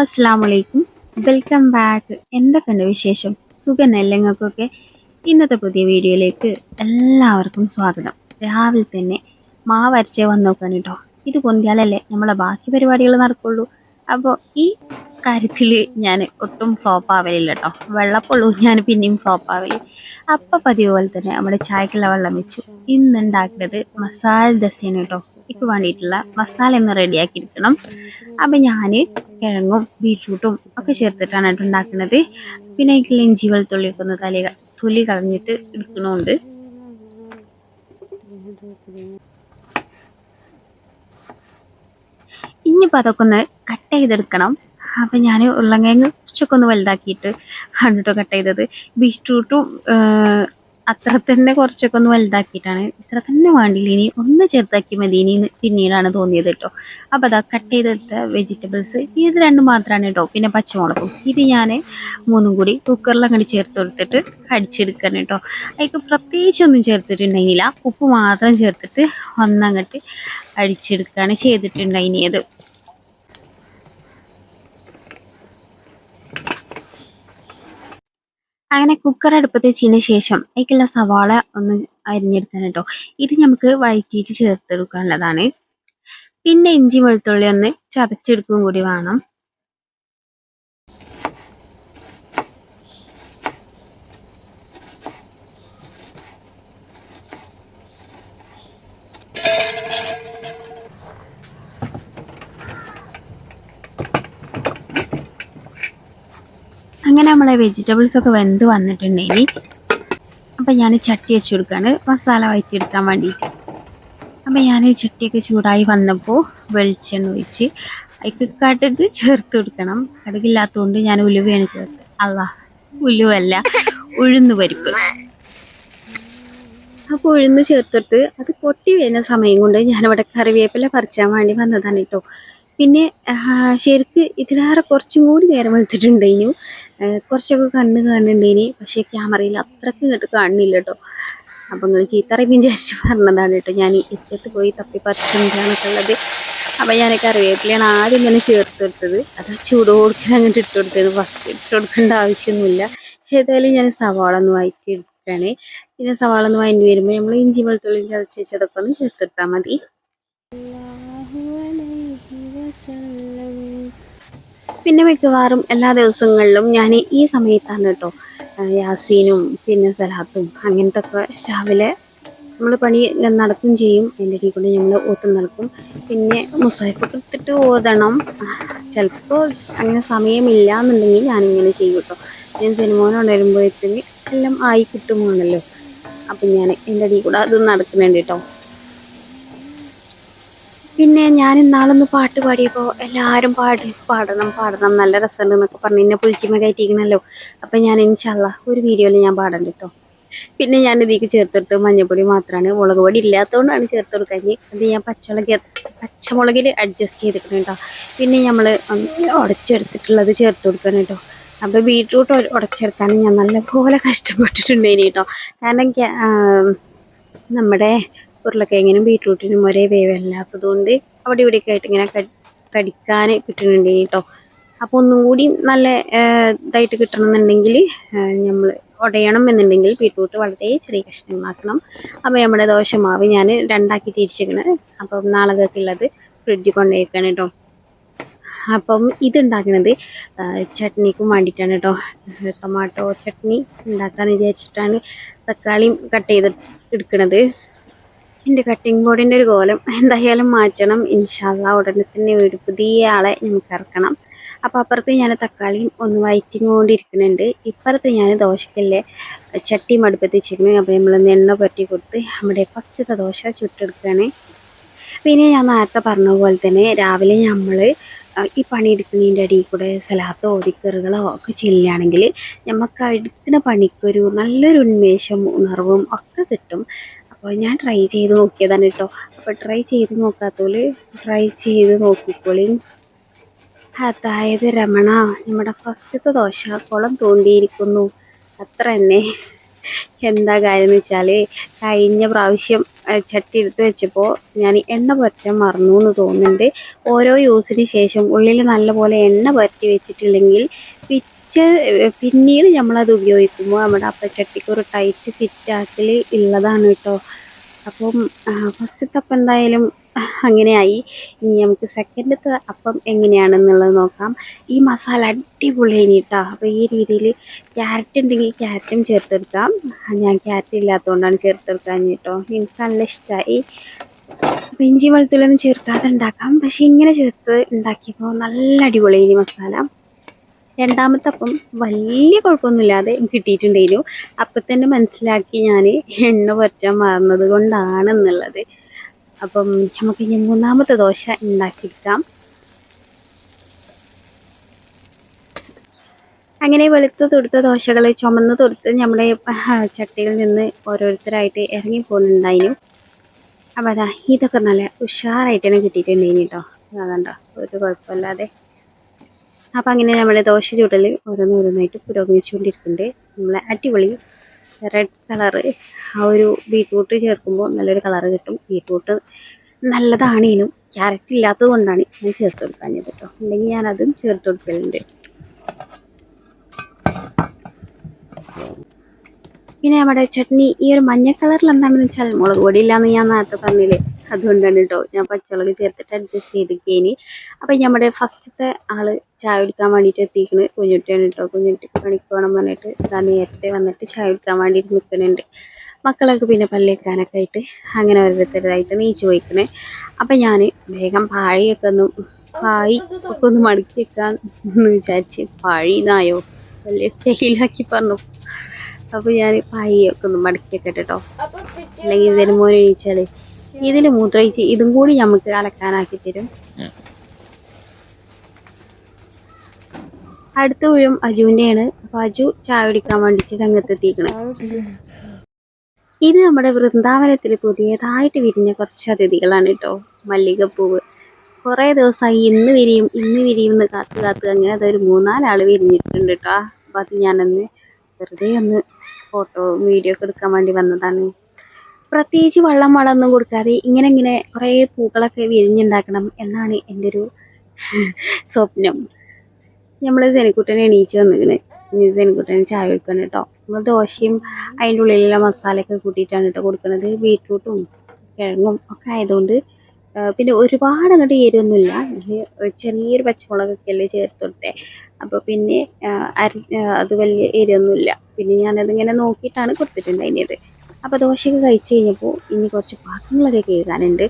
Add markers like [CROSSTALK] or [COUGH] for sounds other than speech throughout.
അസ്സാം വലൈക്കും welcome back. എന്തൊക്കെയുണ്ട് വിശേഷം? സുഖനല്ലേ നിങ്ങൾക്കൊക്കെ? ഇന്നത്തെ പുതിയ വീഡിയോയിലേക്ക് എല്ലാവർക്കും സ്വാഗതം. രാവിലെ തന്നെ മാവ് അരച്ചേ വന്ന് നോക്കാൻ കേട്ടോ. ഇത് പൊന്തിയാലല്ലേ നമ്മളെ ബാക്കി പരിപാടികൾ നടക്കുള്ളൂ. അപ്പോൾ ഈ കാര്യത്തിൽ ഞാൻ ഒട്ടും ഫ്ലോപ്പ് ആവലില്ല കേട്ടോ. വെള്ളപ്പുള്ളൂ ഞാൻ പിന്നെയും ഫ്ലോപ്പ് ആവൽ. അപ്പം പതിവ് പോലെ തന്നെ നമ്മുടെ ചായക്കുള്ള വെള്ളം വെച്ചു. ഇന്നുണ്ടാക്കുന്നത് മസാല ദസയാണ് കേട്ടോ. ഇക്ക് വേണ്ടിയിട്ടുള്ള മസാല ഒന്ന് റെഡിയാക്കി എടുക്കണം. അപ്പം ഞാൻ കിഴങ്ങും ബീട്രൂട്ടും ഒക്കെ ചേർത്തിട്ടാണ് ഉണ്ടാക്കുന്നത്. പിന്നെ അതിൽ ഇഞ്ചി വെളുത്തുള്ളിയൊക്കെ ഒന്ന് തലി തൊലി കളഞ്ഞിട്ട് എടുക്കണമുണ്ട് ഇനിയിപ്പോൾ അതൊക്കെ ഒന്ന് കട്ട് ചെയ്തെടുക്കണം. അപ്പം ഞാൻ ഉരുളങ്കിഴങ്ങ് കുറച്ചൊക്കെ ഒന്ന് വലുതാക്കിയിട്ട് ആണ് കേട്ടോ കട്ട് ചെയ്തത്. ബീട്രൂട്ടും അത്ര തന്നെ കുറച്ചൊക്കെ ഒന്ന് വലുതാക്കിയിട്ടാണ്. ഇത്ര തന്നെ വേണ്ടില്ല ഇനി ഒന്ന് ചെറുതാക്കി മതി ഇനി പിന്നീടാണ് തോന്നിയത് കേട്ടോ. അപ്പോൾ അതാ കട്ട് ചെയ്തെടുത്ത വെജിറ്റബിൾസ് ഇത് രണ്ടും മാത്രമാണ് കേട്ടോ. പിന്നെ പച്ചമുളകും. ഇത് ഞാൻ മൂന്നും കൂടി കുക്കറിൽ അങ്ങോട്ട് ചേർത്ത് കൊടുത്തിട്ട് അടിച്ചെടുക്കണം കേട്ടോ. അതിക്ക് പ്രത്യേകിച്ചൊന്നും ചേർത്തിട്ടുണ്ടെങ്കില്ല ഉപ്പ് മാത്രം ചേർത്തിട്ട് ഒന്നങ്ങോട്ട് അടിച്ചെടുക്കുകയാണ് ചെയ്തിട്ടുണ്ടായിനിയത്. അങ്ങനെ കുക്കർ അടുപ്പത്ത് വെച്ചതിന് ശേഷം അതിലേക്കുള്ള സവാള ഒന്ന് അരിഞ്ഞെടുക്കാൻ കേട്ടോ ഇത് നമുക്ക് വഴറ്റിയിട്ട് ചേർത്തെടുക്കാനുള്ളതാണ്. പിന്നെ ഇഞ്ചി വെളുത്തുള്ളി ഒന്ന് ചതച്ചെടുക്കുകയും കൂടി വേണം. അങ്ങനെ നമ്മളെ വെജിറ്റബിൾസ് ഒക്കെ വെന്ത് വന്നിട്ടുണ്ടെങ്കിൽ അപ്പം ഞാൻ ചട്ടി വെച്ച് കൊടുക്കുകയാണ് മസാല വയറ്റിയെടുക്കാൻ വേണ്ടിയിട്ട്. അപ്പം ഞാൻ ചട്ടിയൊക്കെ ചൂടായി വന്നപ്പോൾ വെളിച്ചെണ്ണ ഒഴിച്ച് അതിക്ക് കടുക് ചേർത്ത് കൊടുക്കണം. കടുകില്ലാത്തതുകൊണ്ട് ഞാൻ ഉലുവയാണ് ചേർത്ത് അല്ല ഉലുവല്ല ഉഴുന്ന് പരിപ്പ്. അപ്പോൾ ഉഴുന്ന് ചേർത്തിട്ട് അത് പൊട്ടി വരുന്ന സമയം കൊണ്ട് ഞാനിവിടെ കറിവേപ്പില പറിച്ചാൻ വേണ്ടി വന്നതാണ് കേട്ടോ. പിന്നെ ശരിക്ക് ഇതിലേറെ കുറച്ചും കൂടി നേരം വെളുത്തിട്ടുണ്ടായിനു. കുറച്ചൊക്കെ കണ്ണ് കാണുന്നുണ്ടേനി പക്ഷേ ക്യാമറയിൽ അത്രയ്ക്ക് ഇങ്ങോട്ട് കാണുന്നില്ല കേട്ടോ അപ്പം നിങ്ങൾ ചീത്തറയും വിചാരിച്ച് പറഞ്ഞതാണ് കേട്ടോ. ഞാൻ ഇറ്റത്ത് പോയി തപ്പി പറിച്ചെന്താണൊക്കെ ഉള്ളത്. അപ്പം ഞാൻ ആദ്യം ഇങ്ങനെ ചേർത്ത് കൊടുത്തത്. അത് ചൂട് കൊടുക്കാൻ അങ്ങോട്ട് ഇട്ട് കൊടുത്തത് ഫസ്റ്റ് ഇട്ട് കൊടുക്കേണ്ട ആവശ്യമൊന്നുമില്ല. ഏതായാലും ഞാൻ സവാള ഒന്ന് വഴറ്റി എടുക്കുകയാണ്. പിന്നെ സവാള ഒന്ന് വരുമ്പോൾ നമ്മൾ ഇഞ്ചി വെളുത്തുള്ളി ചതച്ച് വെച്ചതൊക്കെ ഒന്ന് ചേർത്തിട്ടാൽ മതി. പിന്നെ മിക്കവാറും എല്ലാ ദിവസങ്ങളിലും ഞാൻ ഈ സമയത്താണ് കേട്ടോ യാസീനും പിന്നെ സലാത്തും അങ്ങനത്തെ ഒക്കെ രാവിലെ നമ്മൾ പണി നടക്കും ചെയ്യും. എന്റെ ഇടയിൽ കൂടെ ഞങ്ങൾ ഓത്തും നടക്കും പിന്നെ മുസാഫൊക്കെ എടുത്തിട്ട് ഓതണം. ചിലപ്പോൾ അങ്ങനെ സമയമില്ല എന്നുണ്ടെങ്കിൽ ഞാനിങ്ങനെ ചെയ്യും കേട്ടോ ഞാൻ സിനിമോനം വരുമ്പോഴത്തേക്ക് എല്ലാം ആയി കിട്ടുമോണല്ലോ. അപ്പം ഞാൻ എന്റെ ഇടയിൽ കൂടെ അതും നടക്കുന്നുണ്ട് കേട്ടോ പിന്നെ ഞാൻ ഇന്നാളൊന്ന് പാട്ട് പാടിയപ്പോൾ എല്ലാവരും പാടി പാടണം പാടണം നല്ല രസമുണ്ട് എന്നൊക്കെ പറഞ്ഞ് എന്നെ പുളിച്ചിമ കയറ്റിക്കണല്ലോ അപ്പം ഞാൻ ഇൻഷല്ല ഒരു വീഡിയോയിൽ ഞാൻ പാടണ്ട കേട്ടോ പിന്നെ ഞാൻ ഇതിലേക്ക് ചേർത്തെടുത്ത് മഞ്ഞപ്പൊടി മാത്രമാണ് മുളക് പൊടി ഇല്ലാത്തതുകൊണ്ടാണ് ചേർത്ത് കൊടുക്കാൻ അത് ഞാൻ പച്ചമുളക് പച്ചമുളകിൽ അഡ്ജസ്റ്റ് ചെയ്തിട്ടുണ്ട് കേട്ടോ പിന്നെ നമ്മൾ ഉടച്ചെടുത്തിട്ടുള്ളത് ചേർത്ത് കൊടുക്കണം കേട്ടോ അപ്പോൾ ബീട്രൂട്ട് ഉടച്ചെടുക്കാനും ഞാൻ നല്ലപോലെ കഷ്ടപ്പെട്ടിട്ടുണ്ടേനി കേട്ടോ കാരണം നമ്മുടെ ഉരുളക്കിഴങ്ങിനും ബീട്രൂട്ടിനും ഒരേ വേവല്ലാത്തതുകൊണ്ട് അവിടെ ഇവിടെയൊക്കെ ആയിട്ട് ഇങ്ങനെ കടിക്കാൻ കിട്ടുന്നുണ്ട് കേട്ടോ. അപ്പോൾ ഒന്നും കൂടി നല്ല ഇതായിട്ട് കിട്ടണമെന്നുണ്ടെങ്കിൽ നമ്മൾ ഉടയണം എന്നുണ്ടെങ്കിൽ ബീട്രൂട്ട് വളരെ ചെറിയ കഷ്ണങ്ങളാക്കണം അപ്പോൾ നമ്മുടെ ദോശ മാവ് ഞാൻ രണ്ടാക്കി തിരിച്ചിരിക്കണ്. അപ്പം നാളെക്കൊക്കെ ഉള്ളത് ഫ്രിഡ്ജിൽ കൊണ്ടുപോയിക്കാണ് കേട്ടോ. അപ്പം ഇതുണ്ടാക്കുന്നത് ചട്നിക്കും വേണ്ടിയിട്ടാണ് കേട്ടോ. ടൊമാറ്റോ ചട്നി ഉണ്ടാക്കാൻ വിചാരിച്ചിട്ടാണ് തക്കാളിയും കട്ട് ചെയ്ത് എടുക്കുന്നത് എന്റെ കട്ടിംഗ് ബോർഡിന്റെ ഒരു കോലം. എന്തായാലും മാറ്റണം. ഇൻഷാല്ല ഉടനെ തന്നെ ഒരു പുതിയ ആളെ നമുക്ക് ഇറക്കണം. അപ്പോൾ അപ്പുറത്ത് ഞാൻ തക്കാളിയും ഒന്ന് വയറ്റിക്കൊണ്ടിരിക്കുന്നുണ്ട് ഇപ്പുറത്ത് ഞാൻ ദോശക്കല്ലേ ചട്ടി മടുപ്പത്ത് വെച്ചിരിക്കുന്നത് അപ്പോൾ നമ്മളൊന്ന് എണ്ണ പറ്റി കൊടുത്ത് നമ്മുടെ ഫസ്റ്റത്തെ ദോശ ചുട്ടെടുക്കുകയാണ്. പിന്നെ ഞാൻ നേരത്തെ പറഞ്ഞ പോലെ തന്നെ രാവിലെ നമ്മൾ ഈ പണിയെടുക്കുന്നതിന്റെ അടിയിൽ കൂടെ സലാത്തോ ഓതിക്കറുകളോ ഒക്കെ ചെല്ലുകയാണെങ്കിൽ നമുക്ക് എടുക്കുന്ന പണിക്കൊരു നല്ലൊരു ഉന്മേഷം ഉണർവും ഒക്കെ കിട്ടും. അപ്പോൾ ഞാൻ ട്രൈ ചെയ്ത് നോക്കിയതാണ് കേട്ടോ അപ്പോൾ ട്രൈ ചെയ്ത് നോക്കാത്തോൽ ട്രൈ ചെയ്ത് നോക്കിക്കോളി. അതായത് രമണ നമ്മുടെ ഫസ്റ്റത്തെ ദോശ കുളം തോണ്ടിയിരിക്കുന്നു. അത്ര തന്നെ എന്താ കാര്യം എന്ന് വെച്ചാൽ കഴിഞ്ഞ പ്രാവശ്യം ചട്ടി എടുത്ത് വെച്ചപ്പോൾ ഞാൻ എണ്ണ പുരറ്റാൻ മറന്നു എന്ന് തോന്നുന്നുണ്ട്. ഓരോ യൂസിന് ശേഷം ഉള്ളിൽ നല്ലപോലെ എണ്ണ പുരട്ടി വെച്ചിട്ടില്ലെങ്കിൽ പിച്ച പിന്നീട് നമ്മളത് ഉപയോഗിക്കുമ്പോൾ നമ്മുടെ അപ്പച്ചട്ടിക്ക് ഒരു ടൈറ്റ് ഫിറ്റാക്കൽ ഉള്ളതാണ് കേട്ടോ. അപ്പം ഫസ്റ്റത്തെ അപ്പം എന്തായാലും അങ്ങനെയായി. ഇനി നമുക്ക് സെക്കൻഡത്തെ അപ്പം എങ്ങനെയാണെന്നുള്ളത് നോക്കാം. ഈ മസാല അടിപൊളി കേട്ടോ അപ്പോൾ ഈ രീതിയിൽ ക്യാരറ്റ് ഉണ്ടെങ്കിൽ ക്യാരറ്റും ചേർത്തെടുക്കാം. ഞാൻ ക്യാരറ്റ് ഇല്ലാത്തതുകൊണ്ടാണ് ചേർത്തെടുക്കാൻ കേട്ടോ എനിക്ക് നല്ല ഇഷ്ടമായി ഇഞ്ചി വെളുത്തുള്ളിയൊന്നും ചേർക്കാതെ ഉണ്ടാക്കാം. പക്ഷെ ഇങ്ങനെ ചേർത്ത് ഉണ്ടാക്കിയപ്പോൾ നല്ല അടിപൊളി ഇനി മസാല. രണ്ടാമത്തെ അപ്പം വലിയ കുഴപ്പമൊന്നുമില്ലാതെ കിട്ടിയിട്ടുണ്ടായിരുന്നു. അപ്പം തന്നെ മനസ്സിലാക്കി ഞാൻ എണ്ണ പുരറ്റാൻ മറന്നത് കൊണ്ടാണെന്നുള്ളത്. അപ്പം നമുക്ക് ഇനി മൂന്നാമത്തെ ദോശ ഉണ്ടാക്കിയെടുക്കാം. അങ്ങനെ വെളുത്ത് തൊടുത്ത ദോശകൾ ചുമന്ന് തൊടുത്ത് നമ്മുടെ ചട്ടിയിൽ നിന്ന് ഓരോരുത്തരായിട്ട് ഇറങ്ങി പോകുന്നുണ്ടായിരുന്നു അപ്പം അതാ ഇതൊക്കെ നല്ല ഉഷാറായിട്ട് തന്നെ കിട്ടിയിട്ടുണ്ടായിന് കേട്ടോ. അതാണ്ടോ ഒരു കുഴപ്പമില്ലാതെ. അപ്പം അങ്ങനെ നമ്മുടെ ദോശ ചുടൽ ഓരോന്നോരോന്നായിട്ട് പുരോഗമിച്ചുകൊണ്ടിരിക്കുന്നുണ്ട്. നമ്മളെ അടിപൊളി റെഡ് കളറ് ആ ഒരു ബീറ്റ്റൂട്ട് ചേർക്കുമ്പോൾ നല്ലൊരു കളറ് കിട്ടും. ബീറ്റ്റൂട്ട് നല്ലതാണേനും ക്യാരറ്റ് ഇല്ലാത്തത് കൊണ്ടാണ് ഞാൻ ചേർത്ത് കൊടുക്കാഞ്ഞത് കേട്ടോ അല്ലെങ്കിൽ ഞാനതും ചേർത്ത് കൊടുക്കലുണ്ട്. പിന്നെ നമ്മുടെ ചട്നി ഈ ഒരു മഞ്ഞ കളറിൽ എന്താണെന്ന് വെച്ചാൽ മുളക് പൊടി ഇല്ലാന്ന് ഞാൻ നേരത്തെ പറഞ്ഞില്ലേ? അതുകൊണ്ടാണ് കേട്ടോ ഞാൻ പച്ചമുളക് ചേർത്തിട്ട് അഡ്ജസ്റ്റ് ചെയ്തിരിക്കേനി അപ്പം നമ്മുടെ ഫസ്റ്റത്തെ ആൾ ചായ കുടിക്കാൻ വേണ്ടിയിട്ട് എത്തിക്കുന്നത് കുഞ്ഞുട്ടിയാണ് കേട്ടോ കുഞ്ഞുട്ടി പണിക്ക് പോകണം പറഞ്ഞിട്ട് ഇതാ നേരത്തെ വന്നിട്ട് ചായ കുടിക്കാൻ വേണ്ടിയിട്ട് നിൽക്കുന്നുണ്ട്. മക്കളൊക്കെ പിന്നെ പല്ലേക്കാനൊക്കെ ആയിട്ട് അങ്ങനെ ഓരോരുത്തരുതായിട്ട് നീച്ചു പോയിക്കണേ. അപ്പം ഞാൻ വേഗം പാഴിയൊക്കെ ഒന്നും പായി ഒക്കെ ഒന്ന് മടക്കി വെക്കാൻ എന്ന് വിചാരിച്ച് പാഴി നായോ വലിയ സ്റ്റൈലാക്കി പറഞ്ഞു. അപ്പോൾ ഞാൻ പായൊക്കെ ഒന്ന് മടക്കിയൊക്കെ കേട്ടോ അല്ലെങ്കിൽ ഇതിന് മോനെ എണീച്ചാലേ. ഇതിൽ മൂത്രയിച്ച് ഇതും കൂടി നമുക്ക് അലക്കാനാക്കി തരും. അടുത്ത വീഴും അജുവിന്റെയാണ് അപ്പോൾ അജു ചായ കുടിക്കാൻ വേണ്ടിയിട്ട് രംഗത്തെത്തിക്കണം ഇത് നമ്മുടെ വൃന്ദാവനത്തിൽ പുതിയതായിട്ട് വിരിഞ്ഞ കുറച്ച് അതിഥികളാണ് കേട്ടോ മല്ലികപ്പൂവ്. കുറേ ദിവസമായി ഇന്ന് വിരിയും ഇന്ന് വിരിയും എന്ന് കാത്തു കാത്ത് അങ്ങനെ അതൊരു മൂന്നാലാൾ വിരിഞ്ഞിട്ടുണ്ട് കേട്ടോ അപ്പോൾ അത് ഞാനന്ന് വെറുതെ ഒന്ന് ഫോട്ടോ വീഡിയോ ഒക്കെ എടുക്കാൻ വേണ്ടി വന്നതാണ്. പ്രത്യേകിച്ച് വള്ളം വളമൊന്നും കൊടുക്കാതെ ഇങ്ങനെ ഇങ്ങനെ കുറേ പൂക്കളൊക്കെ വിരിഞ്ഞുണ്ടാക്കണം എന്നാണ് എന്റെ ഒരു [LAUGHS] സ്വപ്നം. നമ്മൾ സെനിക്കുട്ടനെ എണീച്ച് വന്നിങ്ങനെ ഇനി ചായ കൊടുക്കണം കേട്ടോ. നമ്മൾ ദോശയും അതിന്റെ ഉള്ളിലുള്ള മസാലയൊക്കെ കൂട്ടിയിട്ടാണ് കേട്ടോ കൊടുക്കുന്നത് ബീട്രൂട്ടും കിഴങ്ങും ഒക്കെ ആയതുകൊണ്ട് പിന്നെ ഒരുപാട് അങ്ങോട്ട് എരിവൊന്നുമില്ല. ചെറിയൊരു പച്ചമുളകൊക്കെ അല്ലേ ചേർത്ത് കൊടുത്തേ. അപ്പോൾ പിന്നെ അരി അത് വലിയ എരിയൊന്നുമില്ല പിന്നെ ഞാനതിങ്ങനെ നോക്കിയിട്ടാണ് കൊടുത്തിട്ടുണ്ടായിരുന്നത്. അപ്പോൾ ദോശയൊക്കെ കഴിച്ച് കഴിഞ്ഞപ്പോൾ ഇനി കുറച്ച് പാത്രങ്ങളൊക്കെ കഴുകാനുണ്ട്.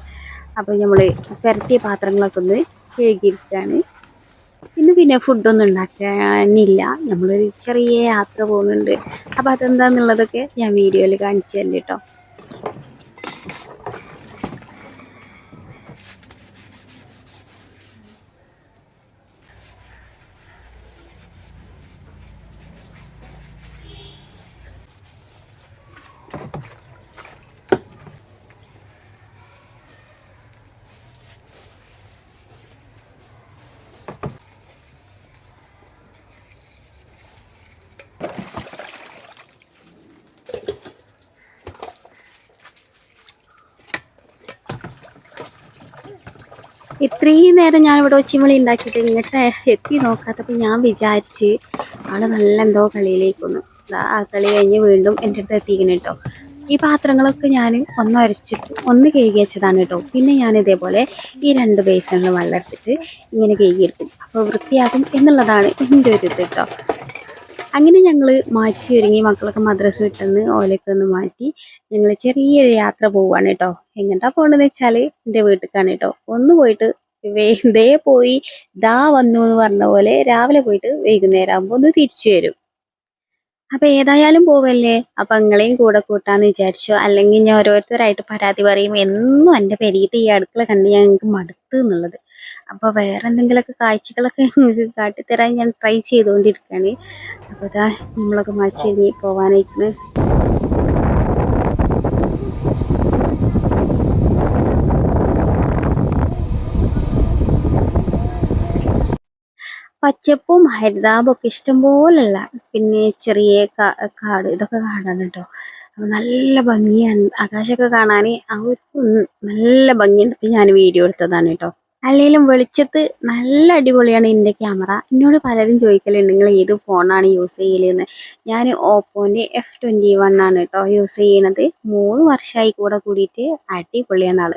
അപ്പോൾ നമ്മൾ പുരട്ടിയ പാത്രങ്ങളൊക്കെ ഒന്ന് കഴുകിയിരിക്കുകയാണ് ഇന്ന് പിന്നെ ഫുഡൊന്നും ഉണ്ടാക്കാനില്ല. നമ്മളൊരു ചെറിയ യാത്ര പോകുന്നുണ്ട്. അപ്പോൾ അതെന്താന്നുള്ളതൊക്കെ ഞാൻ വീഡിയോയിൽ കാണിച്ചു തരാം കേട്ടോ. ഇത്രയും നേരം ഞാനിവിടെ ഒച്ചിമളി ഉണ്ടാക്കിയിട്ട് ഇങ്ങോട്ട് എത്തി നോക്കാത്തപ്പോൾ ഞാൻ വിചാരിച്ച് ആൾ നല്ല എന്തോ കളിയിലേക്കൊന്ന് ആ കളി കഴിഞ്ഞ് വീണ്ടും എന്റെ അടുത്ത് എത്തിക്കണം കേട്ടോ. ഈ പാത്രങ്ങളൊക്കെ ഞാൻ ഒന്ന് അരച്ചിട്ട് ഒന്ന് കഴുകി വെച്ചതാണ് കേട്ടോ. പിന്നെ ഞാൻ ഇതേപോലെ ഈ രണ്ട് ബേസണിൽ വെള്ളം എടുത്തിട്ട് ഇങ്ങനെ കഴുകിയെടുക്കും. അപ്പോൾ വൃത്തിയാകും എന്നുള്ളതാണ് എന്റെ ഒരു ഇത് കേട്ടോ. അങ്ങനെ ഞങ്ങൾ മാറ്റി ഒരുങ്ങി മക്കളൊക്കെ മദ്രസ വിട്ടെന്ന് ഓലൊക്കെ ഒന്ന് മാറ്റി ഞങ്ങൾ ചെറിയൊരു യാത്ര പോവുകയാണ് കേട്ടോ എങ്ങോട്ടാ പോകണമെന്ന് വെച്ചാൽ എന്റെ വീട്ടിലേക്കാണ് കേട്ടോ ഒന്ന് പോയിട്ട് [LAUGHS] ദേ പോയി ദാ വന്നു എന്ന് പറഞ്ഞ പോലെ രാവിലെ പോയിട്ട് വൈകുന്നേരം ആകുമ്പോൾ ഒന്ന് തിരിച്ചു വരും. അപ്പൊ ഏതായാലും പോവല്ലേ? അപ്പൊ നിങ്ങളെയും കൂടെ കൂട്ടാന്ന് വിചാരിച്ചു? അല്ലെങ്കിൽ ഞാൻ ഓരോരുത്തരായിട്ട് പരാതി പറയും. എന്നും എന്റെ പെരീത്ത് ഈ അടുക്കള കണ്ട് ഞങ്ങൾക്ക് മടുത്ത് എന്നുള്ളത്. അപ്പൊ വേറെ എന്തെങ്കിലുമൊക്കെ കാഴ്ചകളൊക്കെ കാട്ടിത്തരാൻ ഞാൻ ട്രൈ ചെയ്തുകൊണ്ടിരിക്കുകയാണ് അപ്പോൾ ഇതാ നമ്മളൊക്കെ മാറ്റി പോകാനായിട്ട് പച്ചപ്പും ഹരിതാപും ഒക്കെ ഇഷ്ടം പോലുള്ള പിന്നെ ചെറിയ കാട് ഇതൊക്കെ കാണാൻ കേട്ടോ. അപ്പം നല്ല ഭംഗിയാണ്. ആകാശമൊക്കെ കാണാൻ ആ ഒരു നല്ല ഭംഗിയുണ്ട്. ഞാൻ വീഡിയോ എടുത്തതാണ് കേട്ടോ. അല്ലെങ്കിലും വെളിച്ചത്ത് നല്ല അടിപൊളിയാണ് എന്റെ ക്യാമറ. എന്നോട് പലരും ചോദിക്കലുണ്ട് നിങ്ങൾ ഏത് ഫോണാണ് യൂസ് ചെയ്യലെന്ന്? ഞാൻ ഓപ്പോന്റെ എഫ് ട്വന്റി വൺ ആണ് കേട്ടോ യൂസ് ചെയ്യണത്. മൂന്ന് വർഷമായി കൂടെ കൂടിയിട്ട് അടിപൊളിയാണ് ആൾ.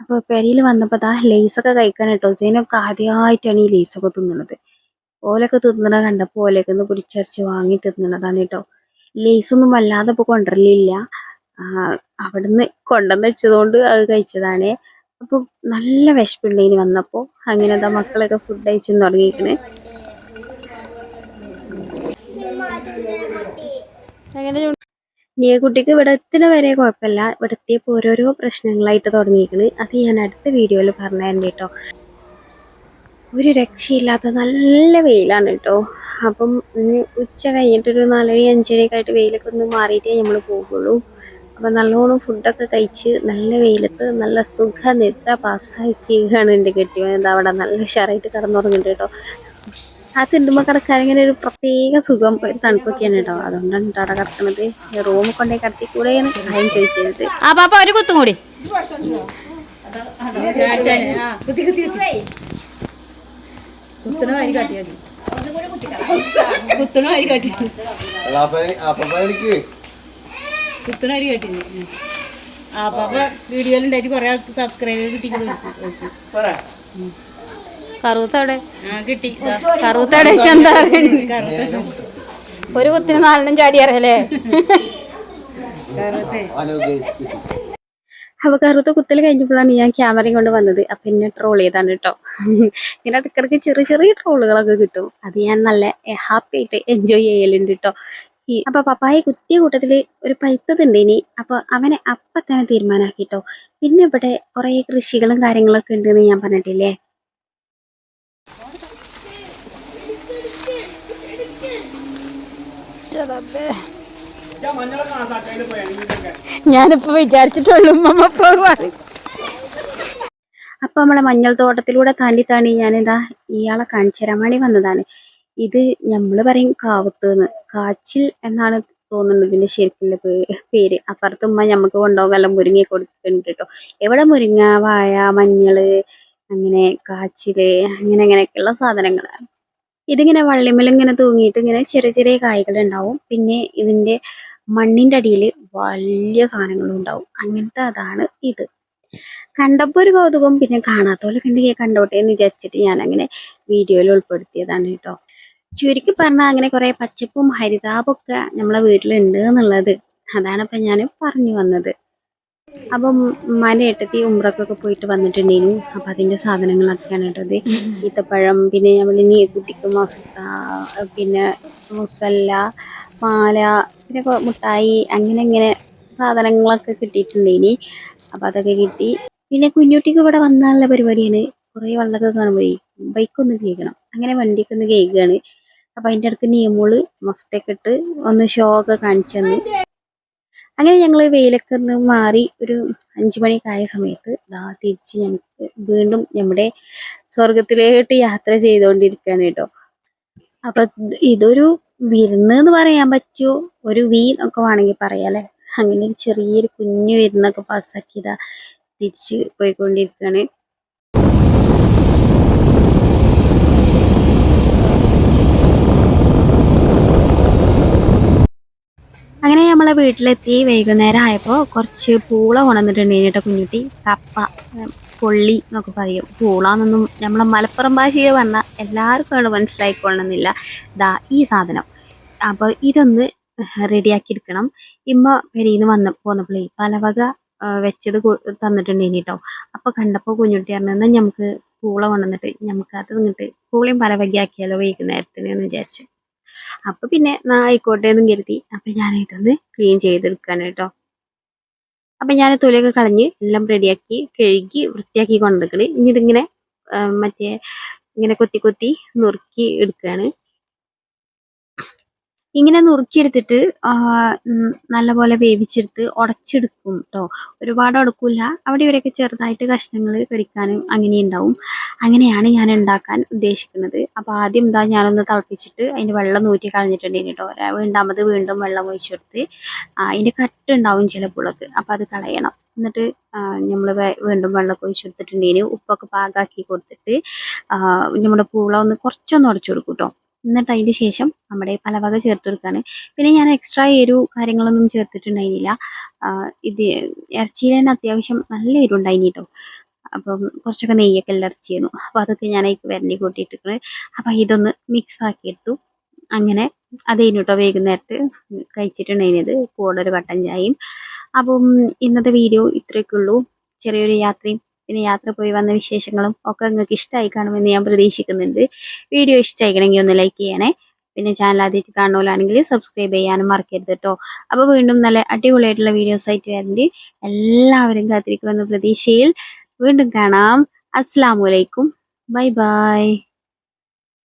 അപ്പോൾ പെരിയിൽ വന്നപ്പോൾ ദാ ലേസൊക്കെ കഴിക്കാൻ കേട്ടോ സീനൊക്കെ ആദ്യമായിട്ടാണ് ഈ ലേസൊക്കെ തിന്നണത്. ഓലൊക്കെ തിന്നണ കണ്ടപ്പോൾ ഓലൊക്കെ ഒന്ന് പിടിച്ചരച്ച് വാങ്ങി തിന്നണതാണ് കേട്ടോ ലേസൊന്നും വല്ലാതെ ഇപ്പോൾ കൊണ്ടുവരലില്ല ആ, അവിടുന്ന് കൊണ്ടുവന്ന് വെച്ചതുകൊണ്ട് അത് കഴിച്ചതാണ്. അപ്പോൾ നല്ല വിഷമുണ്ടെങ്കിൽ വന്നപ്പോൾ അങ്ങനെ ദാ മക്കളൊക്കെ ഫുഡ് കഴിച്ചു തുടങ്ങിയിരിക്കണേ. അങ്ങനെ കുട്ടിക്ക് ഇവിടെ എത്തുന്ന വരെ കുഴപ്പമില്ല. ഇവിടെ എത്തിയപ്പോൾ ഓരോരോ പ്രശ്നങ്ങളായിട്ട് തുടങ്ങിയിരിക്കണ്. അത് ഞാൻ അടുത്ത വീഡിയോയിൽ പറഞ്ഞു കേട്ടോ. ഒരു രക്ഷയില്ലാത്ത നല്ല വെയിലാണ് കേട്ടോ. അപ്പം ഉച്ച കഴിഞ്ഞിട്ടൊരു നാലര അഞ്ചരയൊക്കെ ആയിട്ട് വെയിലൊക്കെ ഒന്ന് മാറിയിട്ടേ നമ്മൾ പോകുള്ളൂ അപ്പം നല്ലോണം ഫുഡൊക്കെ കഴിച്ച് നല്ല വെയിലത്ത് നല്ല സുഖ നിദ്ര പാസ്സാക്കിയാണ് എന്റെ കെട്ടി എന്താ അവിടെ നല്ല ഉഷാറായിട്ട് കിടന്നുറങ്ങിയിട്ട് കേട്ടോ ആ തിണ്ടുമ്പോൾ കിടക്കാൻ ഇങ്ങനെ ഒരു പ്രത്യേക സുഖം ഒരു തണുപ്പൊക്കെയാണ് കേട്ടോ അതുകൊണ്ടാണ് കേട്ടോ അവിടെ കിടക്കുന്നത് റൂമിൽ കൊണ്ടേ കിടത്തി കൂടെ സഹായം ചോദിച്ചത് ആ പാപ്പ ഒരു കുത്തും കൂടി കുത്തണ വരി കാട്ടിയാ കുത്തണ വരി കാട്ടി അപ്പനിക്ക് കുത്തണ വരി കാട്ടി ആ പാപ്പ വീഡിയോയിൽ ഉണ്ടായിട്ട് കുറെ ആൾക്ക് സബ്സ്ക്രൈബ് കിട്ടി കറുത്തവിടെ? കിട്ടി. കറുത്തവിടെ എന്താ ഒരു കുത്തിന് നാലെണ്ണം ചാടിയാറല്ലേ അറിയല്ലേ? അനുദ്ദേശിച്ചു അപ്പൊ കറുത്ത കുത്തൽ കഴിഞ്ഞപ്പോഴാണ് ഞാൻ ക്യാമറയും കൊണ്ട് വന്നത്. അപ്പൊ എന്നെ ട്രോൾ ചെയ്താണ് കേട്ടോ ഇങ്ങനെ ഇടയ്ക്കിടയ്ക്ക് ചെറിയ ചെറിയ ട്രോളുകളൊക്കെ കിട്ടും. അത് ഞാൻ നല്ല ഹാപ്പി ആയിട്ട് എൻജോയ് ചെയ്യലുണ്ട് കേട്ടോ അപ്പൊ പപ്പായെ കുത്തിയ കൂട്ടത്തിൽ ഒരു പൈത്തതുണ്ട് ഇനി. അപ്പൊ അവനെ അപ്പൊ തന്നെ തീരുമാനാക്കിട്ടോ. പിന്നെ ഇവിടെ കുറെ കൃഷികളും കാര്യങ്ങളൊക്കെ ഉണ്ടെന്ന് ഞാൻ പറഞ്ഞിട്ടില്ലേ? ഞാനിപ്പോ വിചാരിച്ചിട്ടുള്ളൂ അപ്പൊ നമ്മളെ മഞ്ഞൾ തോട്ടത്തിലൂടെ താണ്ടി താണ്ടി ഞാനിതാ ഇയാളെ കാണിച്ചു തരാൻ വേണ്ടി വന്നതാണ്. ഇത് നമ്മൾ പറയും കാവത്ത് എന്ന് കാച്ചിൽ എന്നാണ് തോന്നുന്നത് ഇതിന്റെ ശരിക്കുള്ള പേര്. അപ്പുറത്ത് ഉമ്മ ഞമ്മക്ക് കൊണ്ടുപോകാനെല്ലാം മുരിങ്ങ കൊടുത്തിട്ടുണ്ട് കേട്ടോ എവിടെ മുരിങ്ങ വായ മഞ്ഞൾ അങ്ങനെ കാച്ചിൽ അങ്ങനെ അങ്ങനെയൊക്കെയുള്ള സാധനങ്ങളാണ് ഇതിങ്ങനെ വള്ളിമേൽ ഇങ്ങനെ തൂങ്ങിയിട്ട് ഇങ്ങനെ ചെറിയ ചെറിയ കായ്കൾ ഉണ്ടാവും പിന്നെ ഇതിന്റെ മണ്ണിന്റെ അടിയിൽ വലിയ സാധനങ്ങളും ഉണ്ടാവും. അങ്ങനത്തെ അതാണ് ഇത്. കണ്ടപ്പോൾ ഒരു കൗതുകം. പിന്നെ കാണാത്തവരൊക്കെ ഉണ്ടെങ്കിൽ കണ്ടോട്ടെ എന്ന് വിചാരിച്ചിട്ട് ഞാൻ അങ്ങനെ വീഡിയോയിൽ ഉൾപ്പെടുത്തിയതാണ് കേട്ടോ. ചുരുക്കി പറഞ്ഞാൽ അങ്ങനെ കുറെ പച്ചപ്പും ഹരിതാപൊക്കെ നമ്മളെ വീട്ടിലുണ്ട് എന്നുള്ളത്. അതാണ് ഇപ്പൊ ഞാൻ പറഞ്ഞു വന്നത്. അപ്പം ഉമ്മാന്റെ ഏട്ടത്തി ഉമ്രക്കൊക്കെ പോയിട്ട് വന്നിട്ടുണ്ടായിരുന്നു അപ്പൊ അതിന്റെ സാധനങ്ങളൊക്കെയാണ് ഇട്ടത്. ഈത്തപ്പഴം പിന്നെ നമ്മൾ നീക്കുട്ടിക്ക് മഫ്ത പിന്നെ മുസല്ല മാല പിന്നെ മുട്ടായി അങ്ങനെ ഇങ്ങനെ സാധനങ്ങളൊക്കെ കിട്ടിയിട്ടുണ്ടേനി. അപ്പൊ അതൊക്കെ കിട്ടി. പിന്നെ കുഞ്ഞുട്ടിക്ക് ഇവിടെ വന്നാലുള്ള പരിപാടിയാണ്. കുറേ വെള്ളമൊക്കെ കാണുമ്പോഴേ ബൈക്കൊന്ന് കേൾക്കണം. അങ്ങനെ വണ്ടിക്കൊന്ന് കേൾക്കുകയാണ് അപ്പൊ അതിന്റെ അടുത്ത് നിയമോൾ മഫ്തൊക്കെ ഇട്ട് ഒന്ന് ഷോ ഒക്കെ കാണിച്ചു തന്നു. അങ്ങനെ ഞങ്ങൾ വെയിലൊക്കെ ഒന്ന് മാറി ഒരു അഞ്ചു മണിയൊക്കെ ആയ സമയത്ത് ദാ തിരിച്ച് ഞങ്ങൾക്ക് വീണ്ടും നമ്മുടെ സ്വർഗത്തിലേക്ക് യാത്ര ചെയ്തുകൊണ്ടിരിക്കുകയാണ് കേട്ടോ. അപ്പൊ ഇതൊരു വിരുന്ന് എന്ന് പറയാൻ പറ്റുമോ ഒരു വി എന്നൊക്കെ വേണമെങ്കിൽ പറയാം അല്ലെ? അങ്ങനെ ഒരു ചെറിയൊരു കുഞ്ഞു വിരുന്നൊക്കെ പാസ്സാക്കിയതാ തിരിച്ച് പോയിക്കൊണ്ടിരിക്കുകയാണ് നമ്മളെ വീട്ടിലെത്തി വൈകുന്നേരം ആയപ്പോൾ കുറച്ച് പൂള കൊണ്ടുവന്നിട്ടുണ്ടായിരുന്നു കേട്ടോ കുഞ്ഞുട്ടി. കപ്പ പൊള്ളി എന്നൊക്കെ പറയും. പൂളാന്നൊന്നും നമ്മളെ മലപ്പുറം ഭാഷയിൽ പറഞ്ഞാൽ എല്ലാവർക്കും അവിടെ മനസ്സിലായിക്കൊള്ളണമെന്നില്ല ദാ ഈ സാധനം. അപ്പോൾ ഇതൊന്ന് റെഡിയാക്കി എടുക്കണം ഇമ്മ പെരിയിൽ നിന്ന് വന്ന പോന്നപ്പോഴേ പലവക വെച്ചത് തന്നിട്ടുണ്ടായിരുന്നു കേട്ടോ. അപ്പോൾ കണ്ടപ്പോൾ കുഞ്ഞുട്ടി പറഞ്ഞാൽ നമുക്ക് പൂള കൊണ്ടുവന്നിട്ട് നമുക്കത് നിന്നിട്ട് പൂളയും പലവകയാക്കിയാലോ വൈകുന്നേരത്തിന്? എന്ന് വിചാരിച്ചു. അപ്പൊ പിന്നെ ആയിക്കോട്ടെ എന്നും കരുതി. അപ്പൊ ഞാൻ ഇതൊന്ന് ക്ലീൻ ചെയ്തെടുക്കാണ് കേട്ടോ. അപ്പൊ ഞാൻ തൊലിയൊക്കെ കളഞ്ഞ് എല്ലാം റെഡിയാക്കി കഴുകി വൃത്തിയാക്കി കൊണ്ടുവന്നിക്കണ്. ഇനി ഇതിങ്ങനെ മറ്റേ ഇങ്ങനെ കൊത്തി കൊത്തി നുറുക്കി എടുക്കുകയാണ് ഇങ്ങനെ നുറുക്കിയെടുത്തിട്ട് നല്ലപോലെ വേവിച്ചെടുത്ത് ഉടച്ചെടുക്കും കേട്ടോ ഒരുപാട് ഉടക്കില്ല അവിടെ ഇവിടെയൊക്കെ ചെറുതായിട്ട് കഷ്ണങ്ങൾ കടിക്കാനും അങ്ങനെ ഉണ്ടാവും അങ്ങനെയാണ് ഞാൻ ഉണ്ടാക്കാൻ ഉദ്ദേശിക്കുന്നത്. അപ്പോൾ ആദ്യം എന്താ ഞാനൊന്ന് തിളപ്പിച്ചിട്ട് അതിന്റെ വെള്ളം നൂറ്റി കളഞ്ഞിട്ടുണ്ടെങ്കിൽ കേട്ടോ രണ്ടാമത് വീണ്ടും വെള്ളം ഒഴിച്ചെടുത്ത് അതിന്റെ കട്ട് ഉണ്ടാവും ചില പുളക്ക് അപ്പോൾ അത് കളയണം. എന്നിട്ട് നമ്മൾ വീണ്ടും വെള്ളമൊക്കെ ഒഴിച്ചെടുത്തിട്ടുണ്ടെങ്കിൽ ഉപ്പൊക്കെ പാകാക്കി കൊടുത്തിട്ട് നമ്മുടെ പൂള ഒന്ന് കുറച്ചൊന്ന് ഉടച്ചു കൊടുക്കും കേട്ടോ എന്നിട്ട് അതിന് ശേഷം നമ്മുടെ പലവക ചേർത്ത് കൊടുക്കുകയാണ് പിന്നെ ഞാൻ എക്സ്ട്രാ എരു കാര്യങ്ങളൊന്നും ചേർത്തിട്ടുണ്ടായിരുന്നില്ല. ഇത് ഇറച്ചിയിൽ തന്നെ അത്യാവശ്യം നല്ല എരിവുണ്ടായിനി കേട്ടോ അപ്പം കുറച്ചൊക്കെ നെയ്യൊക്കെ എല്ലാം ഇറച്ചിയിരുന്നു അപ്പോൾ അതൊക്കെ ഞാൻ അതിലേക്ക് വരണ്ടി കൂട്ടിയിട്ടിട്ട് അപ്പം ഇതൊന്ന് മിക്സ് ആക്കി എടുത്തു. അങ്ങനെ അതേനു കേട്ടോ വൈകുന്നേരത്ത് കഴിച്ചിട്ടുണ്ടായിരുന്നത് കൂടെ ഒരു കട്ടൻ ചായയും. അപ്പം ഇന്നത്തെ വീഡിയോ ഇത്രയൊക്കെ ഉള്ളൂ. ചെറിയൊരു യാത്രയും പിന്നെ യാത്ര പോയി വന്ന വിശേഷങ്ങളും ഒക്കെ നിങ്ങൾക്ക് ഇഷ്ടമായി കാണുമെന്ന് ഞാൻ പ്രതീക്ഷിക്കുന്നുണ്ട്. വീഡിയോ ഇഷ്ടമായിക്കണമെങ്കിൽ ഒന്ന് ലൈക്ക് ചെയ്യണേ. പിന്നെ ചാനൽ ആദ്യമായിട്ട് കാണുമല്ലാണെങ്കിൽ സബ്സ്ക്രൈബ് ചെയ്യാനും മറക്കരുത് കേട്ടോ അപ്പോൾ വീണ്ടും നല്ല അടിപൊളിയായിട്ടുള്ള വീഡിയോസ് ആയിട്ട് വരുന്നുണ്ട് എല്ലാവരും കാത്തിരിക്കുമെന്ന പ്രതീക്ഷയിൽ വീണ്ടും കാണാം. അസ്സാം വലൈക്കും ബൈ ബൈ